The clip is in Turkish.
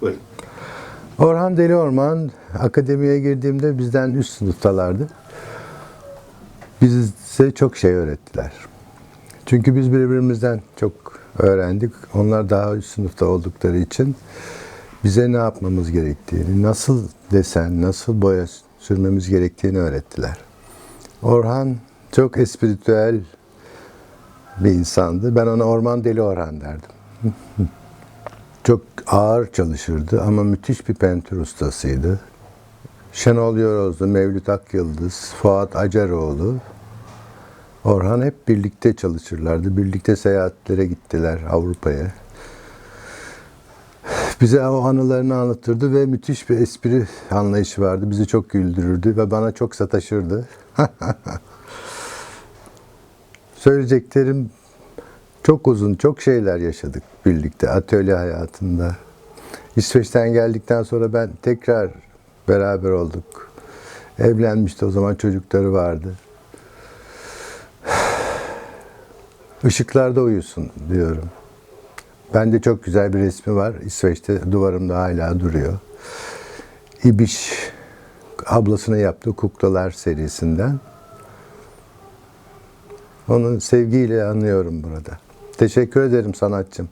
Buyurun. Orhan Deli Orman akademiye girdiğimde bizden üst sınıftalardı. Bize çok şey öğrettiler. Çünkü biz birbirimizden çok öğrendik. Onlar daha üst sınıfta oldukları için bize ne yapmamız gerektiğini, nasıl desen, nasıl boya sürmemiz gerektiğini öğrettiler. Orhan çok espritüel bir insandı. Ben ona Orman Deli Orhan derdim. Çok ağır çalışırdı ama müthiş bir pentür ustasıydı. Şenol Yorozlu, Mevlüt Akyıldız, Fuat Acaroğlu, Orhan hep birlikte çalışırlardı. Birlikte seyahatlere gittiler Avrupa'ya. Bize o anılarını anlatırdı ve müthiş bir espri anlayışı vardı. Bizi çok güldürürdü ve bana çok sataşırdı. Söyleyeceklerim çok uzun, çok şeyler yaşadık birlikte atölye hayatında. İsveç'ten geldikten sonra ben tekrar beraber olduk. Evlenmişti o zaman çocukları vardı. Işıklarda uyusun diyorum. Bende çok güzel bir resmi var. İsveç'te duvarımda hala duruyor. İbiş ablasına yaptığı kuklalar serisinden. Onu sevgiyle anıyorum burada. Teşekkür ederim sanatçım.